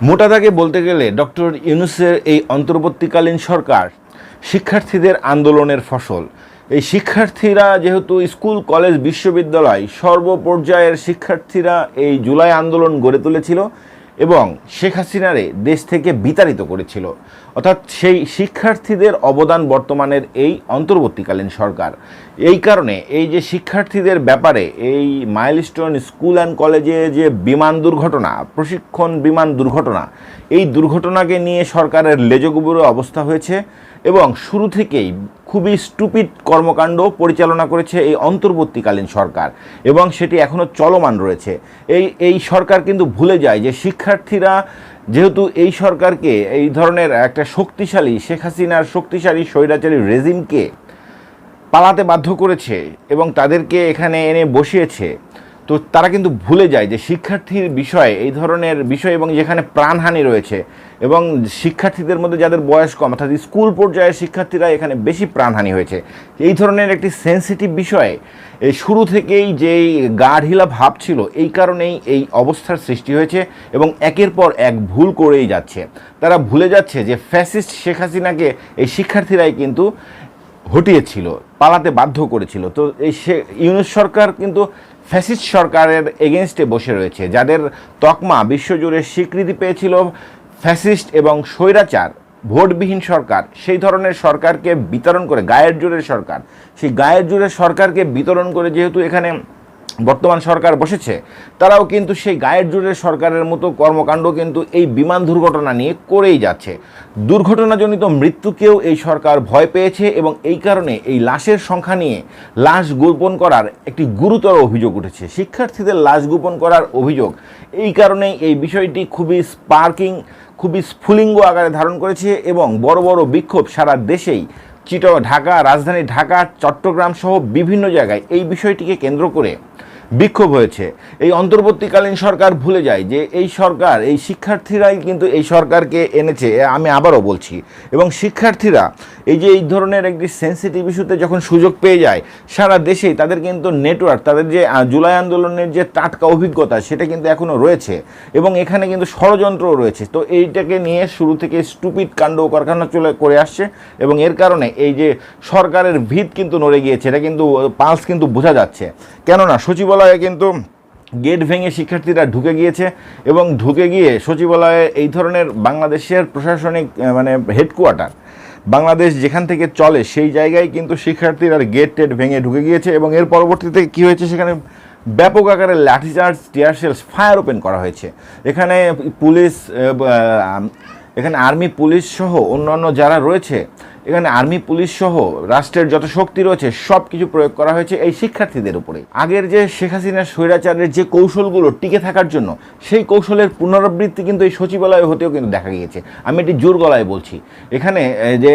মোটা দাগে বলতে গেলে ডক্টর ইউনুসের এই অন্তর্বর্তীকালীন সরকার শিক্ষার্থীদের আন্দোলনের ফসল। এই শিক্ষার্থীরা যেহেতু স্কুল, কলেজ, বিশ্ববিদ্যালয় সর্বপর্যায়ের শিক্ষার্থীরা এই জুলাই আন্দোলন গড়ে তুলেছিল এবং শেখ হাসিনারে দেশ থেকে বিতাড়িত করেছিল। অর্থাৎ সেই শিক্ষার্থীদের অবদান বর্তমানের এই অন্তর্বর্তীকালীন সরকার। এই কারণে এই যে শিক্ষার্থীদের ব্যাপারে এই মাইলস্টোন স্কুল অ্যান্ড কলেজে যে বিমান দুর্ঘটনা, প্রশিক্ষণ বিমান দুর্ঘটনা, এই দুর্ঘটনাকে নিয়ে সরকারের লেজগুবুরো অবস্থা হয়েছে এবং শুরু থেকেই খুবই স্টুপিড কর্মকাণ্ড পরিচালনা করেছে এই অন্তর্বর্তীকালীন সরকার এবং সেটি এখনও চলমান রয়েছে। এই এই সরকার কিন্তু ভুলে যায় যে শিক্ষার্থীরা যেহেতু এই সরকারকে, এই ধরনের একটা শক্তিশালী, শেখ হাসিনার শক্তিশালী স্বৈরাচারী রেজিমকে পালাতে বাধ্য করেছে এবং তাদেরকে এখানে এনে বসিয়েছে তো তারা কিন্তু ভুলে যায় যে শিক্ষার্থীর বিষয়ে, এই ধরনের বিষয় এবং যেখানে প্রাণহানি রয়েছে এবং শিক্ষার্থীদের মধ্যে যাদের বয়স কম, অর্থাৎ স্কুল পর্যায়ের শিক্ষার্থীরা এখানে বেশি প্রাণহানি হয়েছে। এই ধরনের একটি সেন্সিটিভ বিষয়ে, এই শুরু থেকেই যেই গাঢ়িলা ভাব ছিল, এই কারণেই এই অবস্থার সৃষ্টি হয়েছে এবং একের পর এক ভুল করেই যাচ্ছে। তারা ভুলে যাচ্ছে যে ফ্যাসিস্ট শেখ হাসিনাকে এই শিক্ষার্থীরাই কিন্তু হটিয়েছিল, পালাতে বাধ্য করেছিল। তো এই সে, ইউনুস সরকার কিন্তু ফ্যাসিস্ট সরকারের এগেনস্টে বসে রয়েছে, যাদের তকমা বিশ্বজুড়ে স্বীকৃতি পেয়েছিল ফ্যাসিস্ট এবং স্বৈরাচার, ভোটবিহীন সরকার। সেই ধরনের সরকারকে বিতরণ করে, গায়ের জোরের সরকার। সেই গায়ের জোরের সরকারকে বিতরণ করে যেহেতু এখানে বর্তমান সরকার বসেছে, তারাও কিন্তু সেই গায়ের জোরের সরকারের মতো কর্মকাণ্ড কিন্তু এই বিমান দুর্ঘটনা নিয়ে করেই যাচ্ছে। দুর্ঘটনাজনিত মৃত্যুকেও এই সরকার ভয় পেয়েছে এবং এই কারণে এই লাশের সংখ্যা নিয়ে লাশ গোপন করার একটি গুরুতর অভিযোগ উঠেছে। শিক্ষার্থীদের লাশ গোপন করার অভিযোগ, এই কারণেই এই বিষয়টি খুবই স্পার্কিং, খুবই স্ফুলিঙ্গ আকারে ধারণ করেছে এবং বড় বড় বিক্ষোভ সারা দেশেই চিটো ঢাকা, রাজধানী ঢাকা, চট্টগ্রাম সহ বিভিন্ন জায়গায় এই বিষয়টিকে কেন্দ্র করে বিক্ষোভ হয়েছে। এই অন্তর্বর্তীকালীন সরকার ভুলে যায় যে এই সরকার, এই শিক্ষার্থীরাই কিন্তু এই সরকারকে এনেছে আমি আবারও বলছি। এবং শিক্ষার্থীরা এই যে এই ধরনের একটি সেন্সিটিভ ইস্যুতে যখন সুযোগ পেয়ে যায়, সারা দেশেই তাদের কিন্তু নেটওয়ার্ক তাদের যে জুলাই আন্দোলনের যে টাটকা অভিজ্ঞতা, সেটা কিন্তু এখনও রয়েছে। এবং এখানে কিন্তু ষড়যন্ত্রও রয়েছে। তো এইটাকে নিয়ে শুরু থেকে স্টুপিড কাণ্ড কারখানা চলে, করে আসছে। এবং এর কারণে এই যে সরকারের ভিত কিন্তু নড়ে গিয়েছে, এটা কিন্তু পালস কিন্তু বোঝা যাচ্ছে। কেননা সচিবালয়ে কিন্তু গেট ভেঙে শিক্ষার্থীরা ঢুকে গিয়েছে এবং ঢুকে গিয়ে সচিবালয়ে এই ধরনের বাংলাদেশের প্রশাসনিক মানে হেডকোয়ার্টার, বাংলাদেশ যেখান থেকে চলে সেই জায়গায় কিন্তু শিক্ষার্থীরা গেট টেট ভেঙে ঢুকে গিয়েছে এবং এর পরবর্তীতে কী হয়েছে সেখানে ব্যাপক আকারে লাঠিচার্জ টিয়ারশেলস ফায়ার ওপেন করা হয়েছে। এখানে পুলিশ এখানে আর্মি, পুলিশ সহ অন্যান্য যারা রয়েছে এখানে আর্মি, পুলিশ সহ রাষ্ট্রের যত শক্তি রয়েছে সব কিছু প্রয়োগ করা হয়েছে এই শিক্ষার্থীদের উপরে আগের যে শেখ হাসিনার স্বৈরাচারের যে কৌশলগুলো টিকে থাকার জন্য, সেই কৌশলের পুনরাবৃত্তি কিন্তু এই সচিবালয় হতেও কিন্তু দেখা গিয়েছে। আমি এটি জোর গলায় বলছি, এখানে যে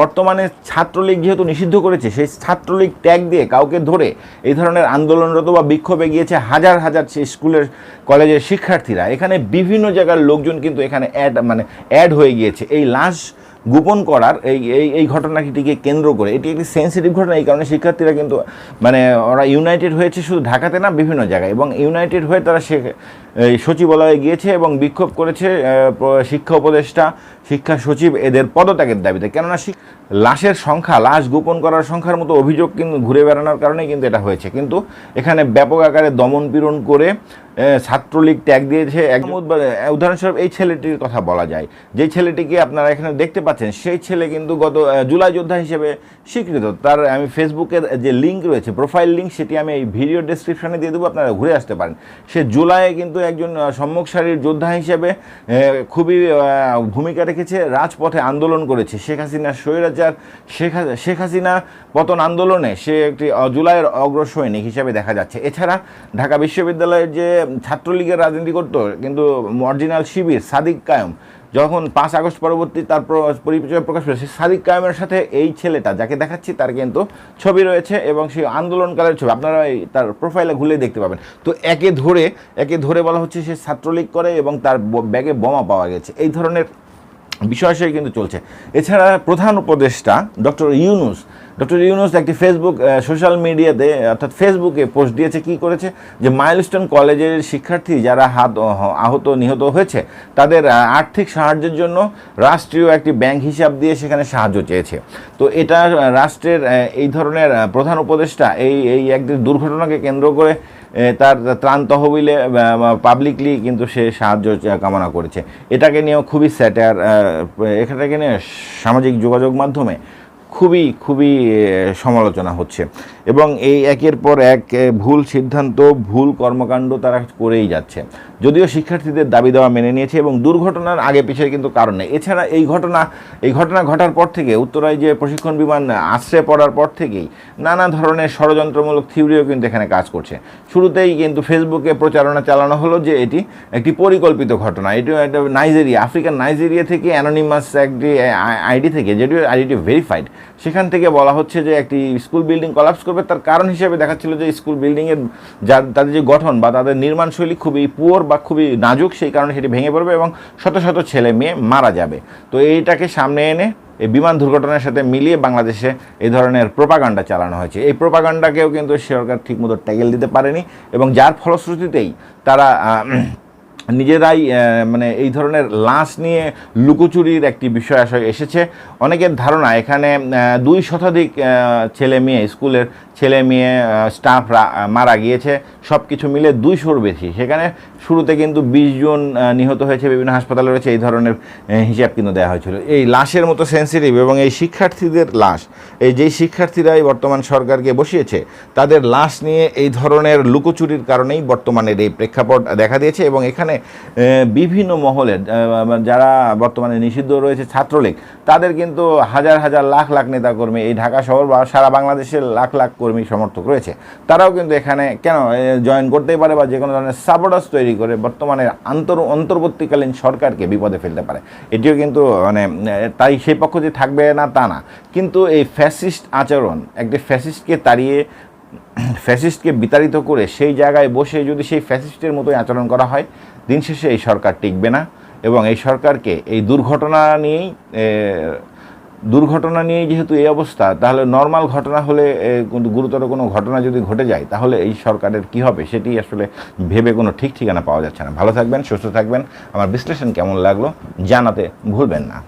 বর্তমানে ছাত্রলীগ যেহেতু নিষিদ্ধ করেছে, সেই ছাত্রলীগ ট্যাগ দিয়ে কাউকে ধরে এই ধরনের আন্দোলনরত বা বিক্ষোভে গিয়েছে হাজার হাজার স্কুলের, কলেজের শিক্ষার্থীরা। এখানে বিভিন্ন জায়গার লোকজন কিন্তু এখানে অ্যাড মানে অ্যাড হয়ে গিয়েছে। এই লাশ গোপন করার এই এই এই ঘটনাটিকে কেন্দ্র করে। এটি একটি সেন্সিটিভ ঘটনা, এই কারণে শিক্ষার্থীরা কিন্তু মানে ওরা ইউনাইটেড হয়েছে শুধু ঢাকাতে না, বিভিন্ন জায়গায়। এবং ইউনাইটেড হয়ে তারা সে সচিবালয়ে গিয়েছে এবং বিক্ষোভ করেছে শিক্ষা উপদেষ্টা, শিক্ষা সচিব এদের পদত্যাগের দাবিতে। কেননা লাশের সংখ্যা, লাশ গোপন করার সংখ্যার মতো অভিযোগ কিন্তু ঘুরে বেড়ানোর কারণে কিন্তু এটা হয়েছে। কিন্তু এখানে ব্যাপক আকারে দমন পীড়ন করে ছাত্রলীগ ট্যাগ দিয়েছে। উদাহরণস্বরূপ এই ছেলেটির কথা বলা যায়। যে ছেলেটিকে আপনারা এখানে দেখতে পাচ্ছেন, সেই ছেলে কিন্তু গত জুলাই যোদ্ধা হিসেবে স্বীকৃত। তার, আমি ফেসবুকের যে লিঙ্ক রয়েছে প্রোফাইল লিঙ্ক সেটি আমি এই ভিডিও ডেসক্রিপশনে দিয়ে দেবো, আপনারা ঘুরে আসতে পারেন। সে জুলাইয়ে কিন্তু একজন সম্মুখ সারির যোদ্ধা হিসেবে খুবই ভূমিকা রেখেছে, রাজপথে আন্দোলন করেছে। শেখ হাসিনার স্বৈরাচার, শেখ শেখ হাসিনা পতন আন্দোলনে সে একটি জুলাইয়ের জুলাইয়ের অগ্রসৈনিক হিসেবে দেখা যাচ্ছে। এছাড়া ঢাকা বিশ্ববিদ্যালয়ের যে ছাত্রলীগের রাজনীতি করত, কিন্তু অরিজিনাল শিবির সাদিক কায়ম যখন পাঁচ আগস্ট পরবর্তী তার প্র- পরিচয় প্রকাশ পেয়েছে সাদিক কায়েমের সাথে এই ছেলেটা যাকে দেখাচ্ছি, তার কিন্তু ছবি রয়েছে এবং সেই আন্দোলনকালের ছবি। আপনারা তার প্রোফাইলে ঘুরে দেখতে পাবেন। তো একে ধরে একে ধরে বলা হচ্ছে সে ছাত্রলীগ করে এবং তার ব্যাগে বোমা পাওয়া গেছে। এই ধরনের বিষয় কিন্তু চলছে। এছাড়া প্রধান উপদেষ্টা ডক্টর ইউনুস ডক্টর ইউনুস একটি ফেসবুক সোশ্যাল মিডিয়াতে অর্থাৎ ফেসবুকে পোস্ট দিয়েছে, কি করেছে? যে মাইলস্টোন কলেজের শিক্ষার্থী যারা হাত আহত, নিহত হয়েছে, তাদের আর্থিক সাহায্যের জন্য রাষ্ট্রীয় একটি ব্যাংক হিসাব দিয়ে সেখানে সাহায্য চেয়েছে। তো এটা রাষ্ট্রের এই ধরনের প্রধান উপদেষ্টা এই এই একটি দুর্ঘটনাকে কেন্দ্র করে তার ত্রাণ তহবিলে পাবলিকলি কিন্তু সে সাহায্য কামনা করেছে। এটাকে নিয়েও খুবই স্যাটার এটাকে নিয়ে সামাজিক যোগাযোগ মাধ্যমে খুবই খুবই সমালোচনা হচ্ছে। এবং এই একের পর এক ভুল সিদ্ধান্ত, ভুল কর্মকাণ্ড তারা করেই যাচ্ছে। যদিও শিক্ষার্থীদের দাবি দেওয়া মেনে নিয়েছে এবং দুর্ঘটনার আগে পিছিয়ে কিন্তু কারণ নেই। এছাড়া এই ঘটনা এই ঘটনা ঘটার পর থেকে উত্তরায় যে প্রশিক্ষণ বিমান আশ্রয় পড়ার পর থেকেই নানা ধরনের ষড়যন্ত্রমূলক থিওরিও কিন্তু এখানে কাজ করছে। শুরুতেই কিন্তু ফেসবুকে প্রচারণা চালানো হলো যে এটি একটি পরিকল্পিত ঘটনা। এটি একটা নাইজেরিয়া, আফ্রিকার নাইজেরিয়া থেকে অ্যানোনিমাস একটি আইডি থেকে যেটি আইডিটি ভেরিফাইড। সেখান থেকে বলা হচ্ছে যে একটি স্কুল বিল্ডিং কলাপস করবে। তার কারণ হিসেবে দেখাচ্ছিল যে স্কুল বিল্ডিংয়ের যার তাদের যে গঠন বা তাদের নির্মাণ শৈলী খুবই পুয়ার বা খুবই নাজুক, সেই কারণে সেটি ভেঙে পড়বে এবং শত শত ছেলে মেয়ে মারা যাবে। তো এইটাকে সামনে এনে এই বিমান দুর্ঘটনার সাথে মিলিয়ে বাংলাদেশে এই ধরনের প্রোপাগান্ডা চালানো হয়েছে। এই প্রোপাগান্ডাকেও কিন্তু সরকার ঠিকমতো ট্যাগেল দিতে পারেনি এবং যার ফলশ্রুতিতেই তারা নিজেরাই মানে এই ধরনের লাশ নিয়ে লুকোচুরির একটি বিষয় আসলে এসেছে। অনেকের ধারণা এখানে দুই শতাধিক ছেলে মেয়ে স্কুলের ছেলে মেয়ে স্টাফরা মারা গিয়েছে সব কিছু মিলে দুইশোর বেশি। সেখানে শুরুতে কিন্তু বিশ জন নিহত হয়েছে, বিভিন্ন হাসপাতালে রয়েছে, এই ধরনের হিসাব কিন্তু দেওয়া হয়েছিল। এই লাশের মতো সেন্সিটিভ এবং এই শিক্ষার্থীদের লাশ, এই যেই শিক্ষার্থীরাই বর্তমান সরকারকে বসিয়েছে, তাদের লাশ নিয়ে এই ধরনের লুকোচুরির কারণেই বর্তমানের এই প্রেক্ষাপট দেখা দিয়েছে এবং এখানে বিভিন্ন মহলের যারা বর্তমানে নিষিদ্ধ রয়েছে ছাত্রলীগ, তাদের কিন্তু হাজার হাজার লাখ লাখ নেতাকর্মী এই ঢাকা শহর বা সারা বাংলাদেশের লাখ লাখ কর্মী সমর্থক রয়েছে। তারাও কিন্তু এখানে কেন জয়েন করতেই পারে বা যে কোনো ধরনের সাবোটাস তৈরি করে বর্তমানে আন্তর, অন্তর্বর্তীকালীন সরকারকে বিপদে ফেলতে পারে। এটিও কিন্তু মানে তাই সেই পক্ষ যে থাকবে না তা না। কিন্তু এই ফ্যাসিস্ট আচরণ, একটি ফ্যাসিস্টকে তাড়িয়ে ফ্যাসিস্টকে বিতাড়িত করে সেই জায়গায় বসে যদি সেই ফ্যাসিস্টের মতোই আচরণ করা হয়, দিন শেষে এই সরকার টিকবে না। এবং এই সরকারকে এই দুর্ঘটনা নিয়েই দুর্ঘটনা নিয়ে যেহেতু এই অবস্থা, তাহলে নর্মাল ঘটনা হলে কিন্তু গুরুতর কোনো ঘটনা যদি ঘটে যায়, তাহলে এই সরকারের কি হবে সেটি আসলে ভেবে কোনো ঠিক ঠিকানা পাওয়া যাচ্ছে না। ভালো থাকবেন, সুস্থ থাকবেন। আমার বিশ্লেষণ কেমন লাগল জানাতে ভুলবেন না।